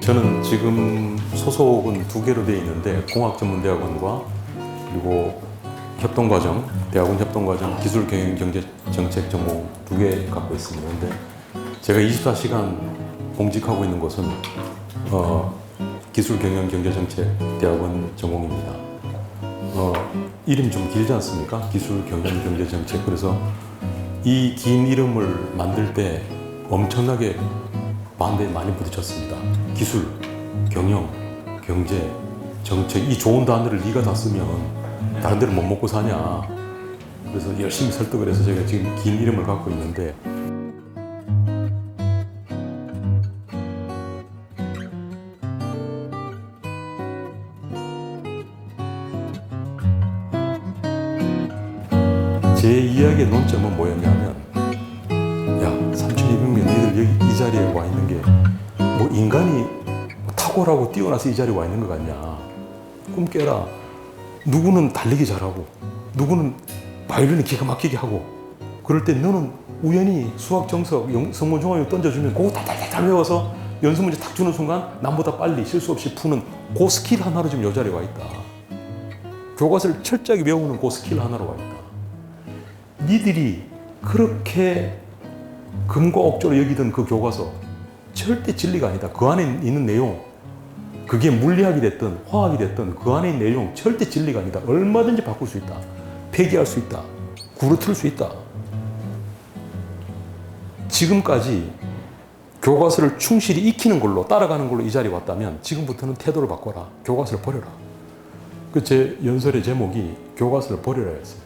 저는 지금 소속은 두 개로 되어 있는데 공학 전문대학원과 그리고 협동과정, 대학원 협동과정, 기술 경영 경제 정책 전공 두 개 갖고 있습니다. 근데 제가 24시간 공직하고 있는 곳은 어, 기술 경영 경제 정책 대학원 전공입니다. 어, 이름 좀 길지 않습니까? 기술 경영 경제 정책. 그래서 이 긴 이름을 만들 때 엄청나게 반대 많이 부딪혔습니다. 기술, 경영, 경제, 정책 이 좋은 단어를 네가 다 쓰면 다른 데를 못 먹고 사냐. 그래서 열심히 설득을 해서 제가 지금 긴 이름을 갖고 있는데. 제 이야기의 논점은 뭐였냐면 야 3200명 너희들 여기 이 자리에 와 있는 게 뭐 인간이 탁월하고 뛰어나서 이 자리에 와 있는 것 같냐. 꿈 깨라 누구는 달리기 잘하고 누구는 바이올린을 기가 막히게 하고 그럴 때 너는 우연히 수학 정석 영- 성문 종합을 던져주면 그거 다다다다 외워서 연습 문제 탁 주는 순간 남보다 빨리 실수 없이 푸는 그 스킬 하나로 지금 이 자리에 와 있다 교과서를 철저하게 외우는 그 스킬 하나로 와 있다 니들이 그렇게 금과 옥조로 여기던 그 교과서 절대 진리가 아니다. 그 안에 있는 내용, 그게 물리학이 됐든 화학이 됐든 그 안에 있는 내용 절대 진리가 아니다. 얼마든지 바꿀 수 있다. 폐기할 수 있다. 구르틀 수 있다. 지금까지 교과서를 충실히 익히는 걸로 따라가는 걸로 이 자리에 왔다면 지금부터는 태도를 바꿔라. 교과서를 버려라. 그 제 연설의 제목이 교과서를 버려라 였어요.